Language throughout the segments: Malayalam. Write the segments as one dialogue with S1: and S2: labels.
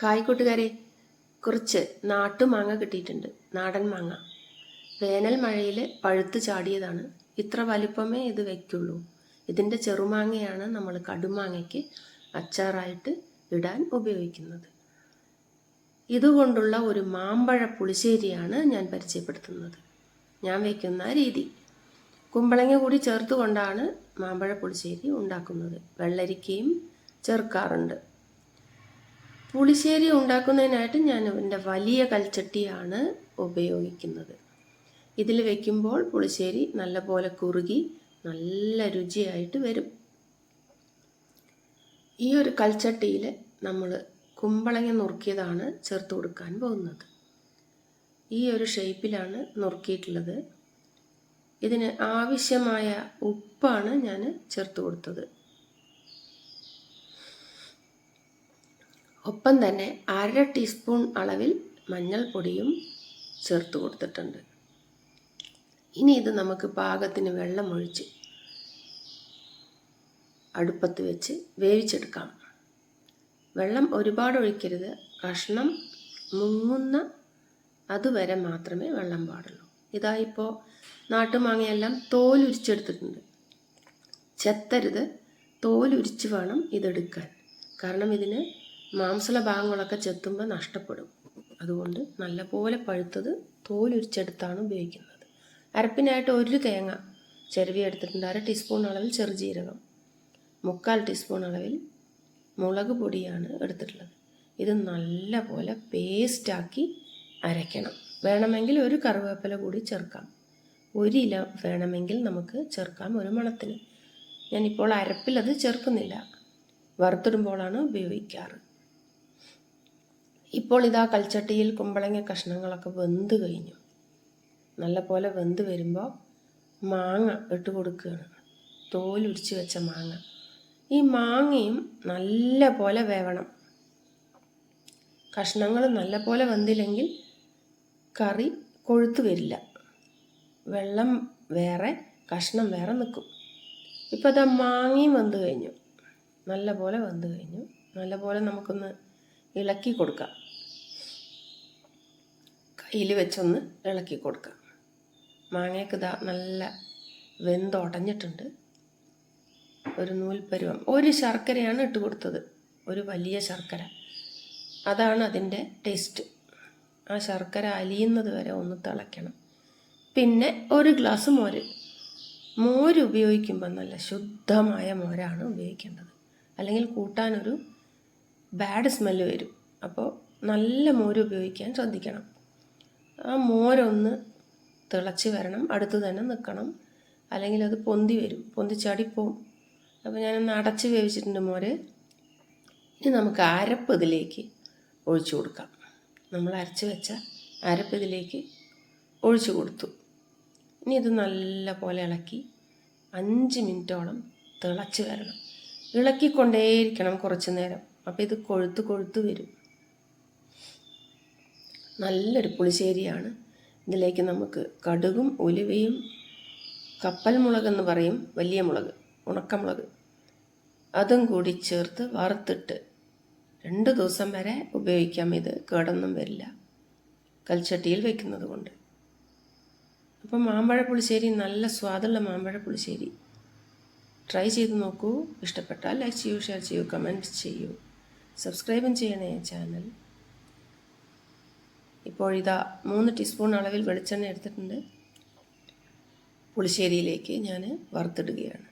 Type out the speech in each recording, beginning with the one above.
S1: ഹായ് കൂട്ടുകാരെ. കുറച്ച് നാട്ടുമാങ്ങ കിട്ടിയിട്ടുണ്ട്. നാടൻ മാങ്ങ. വേനൽ മഴയിൽ പഴുത്ത് ചാടിയതാണ്. ഇത്ര വലിപ്പമേ ഇത് വയ്ക്കുള്ളൂ ഇതിന്റെ ചെറുമാങ്ങയാണ് നമ്മൾ കടുമാങ്ങയ്ക്ക് അച്ചാറായിട്ട് ഇടാൻ ഉപയോഗിക്കുന്നത്. ഇതുകൊണ്ടുള്ള ഒരു മാമ്പഴ പുളിശ്ശേരിയാണ് ഞാൻ പരിചയപ്പെടുത്തുന്നത്. ഞാൻ വയ്ക്കുന്ന രീതി. കുമ്പളങ്ങ കൂടി ചേർത്തുകൊണ്ടാണ് മാമ്പഴ പുളിശ്ശേരി ഉണ്ടാക്കുന്നത്. വെള്ളരിക്കയും ചേർക്കാറുണ്ട്. പുളിശ്ശേരി ഉണ്ടാക്കുന്നതിനായിട്ട് ഞാൻ എന്റെ വലിയ കൽച്ചട്ടിയാണ് ഉപയോഗിക്കുന്നത്. ഇതിൽ വെക്കുമ്പോൾ പുളിശ്ശേരി നല്ലപോലെ കുറുകി നല്ല രുചിയായിട്ട് വരും. ഈ ഒരു കൽച്ചട്ടിയിൽ നമ്മൾ കുമ്പളങ്ങ നുറുക്കിയതാണ് ചേർത്ത് കൊടുക്കാൻ പോകുന്നത്. ഈ ഒരു ഷേപ്പിലാണ് നുറുക്കിയിട്ടുള്ളത്. ഇതിന് ആവശ്യമായ ഉപ്പാണ് ഞാൻ ചേർത്ത് കൊടുത്തത്. ഒപ്പം തന്നെ അര ടീസ്പൂൺ അളവിൽ മഞ്ഞൾപ്പൊടിയും ചേർത്ത് കൊടുത്തിട്ടുണ്ട്. ഇനി ഇത് നമുക്ക് പാകത്തിന് വെള്ളം ഒഴിച്ച് അടുപ്പത്ത് വെച്ച് വേവിച്ചെടുക്കാം. വെള്ളം ഒരുപാട് ഒഴിക്കരുത്. കഷ്ണം മുങ്ങുന്ന അതുവരെ മാത്രമേ വെള്ളം പാടുള്ളൂ. ഇതാ ഇപ്പോൾ നാട്ടുമാങ്ങയെല്ലാം തോലുരിച്ചെടുത്തിട്ടുണ്ട്. ചെത്തരുത്. തോലുരിച്ച് വേണം ഇതെടുക്കാൻ. കാരണം ഇതിന് മാംസള ഭാഗങ്ങളൊക്കെ ചെത്തുമ്പോൾ നഷ്ടപ്പെടും. അതുകൊണ്ട് നല്ലപോലെ പഴുത്തത് തോലുരിച്ചെടുത്താണ് ഉപയോഗിക്കുന്നത്. അരപ്പിനായിട്ട് ഒരു തേങ്ങ ചെരുവി എടുത്തിട്ടുണ്ട്. അര ടീസ്പൂൺ അളവിൽ ചെറുജീരകം മുക്കാൽ ടീസ്പൂൺ അളവിൽ മുളക് പൊടിയാണ് എടുത്തിട്ടുള്ളത്. ഇത് നല്ലപോലെ പേസ്റ്റാക്കി അരയ്ക്കണം. വേണമെങ്കിൽ ഒരു കറിവേപ്പില കൂടി ചേർക്കാം. ഒരു ഇല വേണമെങ്കിൽ നമുക്ക് ചേർക്കാം ഒരു മണത്തിന്. ഞാനിപ്പോൾ അരപ്പിലത് ചേർക്കുന്നില്ല. വറുത്തിടുമ്പോഴാണ് ഉപയോഗിക്കാറ്. ഇപ്പോൾ ഇതാ കൽച്ചട്ടിയിൽ കുമ്പളങ്ങ കഷ്ണങ്ങളൊക്കെ വെന്ത് കഴിഞ്ഞു. നല്ല പോലെ വെന്ത് വരുമ്പോൾ മാങ്ങ ഇട്ട് കൊടുക്കുകയാണ്. തോലുരിച്ച് വെച്ച മാങ്ങ. ഈ മാങ്ങയും നല്ല പോലെ വേവണം. കഷ്ണങ്ങൾ നല്ല പോലെ വെന്തില്ലെങ്കിൽ കറി കൊഴുത്ത് വരില്ല. വെള്ളം വേറെ കഷ്ണം വേറെ നിൽക്കും. ഇപ്പോൾ അത് മാങ്ങയും വെന്ത് കഴിഞ്ഞു. നല്ല പോലെ കഴിഞ്ഞു. നല്ല പോലെ നമുക്കൊന്ന് ഇളക്കി കൊടുക്കാം. കയ്യിൽ വെച്ചൊന്ന് ഇളക്കി കൊടുക്കുക മാങ്ങയൊക്കെ ഇതാ നല്ല വെന്തുടഞ്ഞിട്ടുണ്ട് ഒരു നൂൽപ്പരുവം. ഒരു ശർക്കരയാണ് ഇട്ട് കൊടുത്തത്. ഒരു വലിയ ശർക്കര. അതാണ് അതിന്റെ ടേസ്റ്റ് ആ ശർക്കര അലിയുന്നത് വരെ ഒന്ന് തിളയ്ക്കണം. പിന്നെ ഒരു ഗ്ലാസ് മോര്. മോര് ഉപയോഗിക്കുമ്പോൾ നല്ല ശുദ്ധമായ മോരാണ് ഉപയോഗിക്കേണ്ടത്. അല്ലെങ്കിൽ കൂട്ടാനൊരു ബാഡ് സ്മെല്ല് വരും. അപ്പോൾ നല്ല മോര് ഉപയോഗിക്കാൻ ശ്രദ്ധിക്കണം. ആ മോരൊന്ന് തിളച്ച് വരണം. അടുത്ത് തന്നെ നിൽക്കണം. അല്ലെങ്കിൽ അത് പൊന്തി വരും. പൊന്തി ചടിപ്പോവും അപ്പോൾ ഞാനൊന്ന് അടച്ച് വേവിച്ചിട്ടുണ്ട് മോര്. ഇനി നമുക്ക് അരപ്പ് ഇതിലേക്ക് ഒഴിച്ചു കൊടുക്കാം. നമ്മൾ അരച്ച് വെച്ച അരപ്പ് ഇതിലേക്ക് ഒഴിച്ചു കൊടുത്തു. ഇനി ഇത് നല്ല പോലെ ഇളക്കി അഞ്ച് മിനിറ്റോളം തിളച്ച് വരണം. ഇളക്കിക്കൊണ്ടേയിരിക്കണം കുറച്ച് നേരം. അപ്പോൾ ഇത് കൊഴുത്ത് കൊഴുത്ത് വരും. നല്ലൊരു പുളിശ്ശേരിയാണ്. ഇതിലേക്ക് നമുക്ക് കടുകും ഉലുവയും കപ്പൽ മുളകെന്ന് പറയും വലിയ മുളക് ഉണക്കമുളക് അതും കൂടി ചേർത്ത് വറുത്തിട്ട് രണ്ട് ദിവസം വരെ ഉപയോഗിക്കാം. ഇത് കേടൊന്നും വരില്ല. കൽച്ചട്ടിയിൽ വെക്കുന്നത് കൊണ്ട്. അപ്പം മാമ്പഴ പുളിശ്ശേരി നല്ല സ്വാദുള്ള മാമ്പഴ പുളിശ്ശേരി. ട്രൈ ചെയ്ത് നോക്കൂ. ഇഷ്ടപ്പെട്ടാൽ ലൈക്ക് ചെയ്യൂ ഷെയർ ചെയ്യൂ കമന്റ് ചെയ്യൂ. സബ്സ്ക്രൈബും ചെയ്യണേ ചാനൽ. ഇപ്പോൾ ഇതാ മൂന്ന് ടീസ്പൂൺ അളവിൽ വെളിച്ചെണ്ണ എടുത്തിട്ടുണ്ട്. പുളിശ്ശേരിയിലേക്ക് ഞാൻ വറുത്തിടുകയാണ്.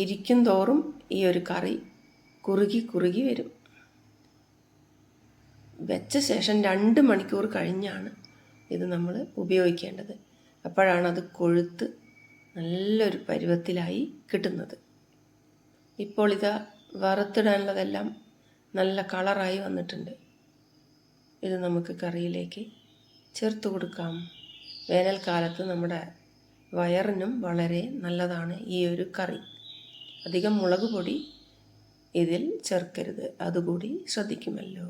S1: ഇരിക്കും തോറും ഈ ഒരു കറി കുറുകി കുറുകി വരും. വെച്ച ശേഷം രണ്ട് മണിക്കൂർ കഴിഞ്ഞാണ് ഇത് നമ്മൾ ഉപയോഗിക്കേണ്ടത്. അപ്പോഴാണ് അത് കൊഴുത്ത് നല്ലൊരു പരുവത്തിലായി കിട്ടുന്നത്. ഇപ്പോൾ ഇത് വറുത്തിടാനുള്ളതെല്ലാം നല്ല കളറായി വന്നിട്ടുണ്ട്. ഇത് നമുക്ക് കറിയിലേക്ക് ചേർത്ത് കൊടുക്കാം. വേനൽക്കാലത്ത് നമ്മുടെ വയറിനും വളരെ നല്ലതാണ് ഈ ഒരു കറി. അധികം മുളക് പൊടി ഇതിൽ ചേർക്കരുത്. അതുകൂടി ശ്രദ്ധിക്കുമല്ലോ.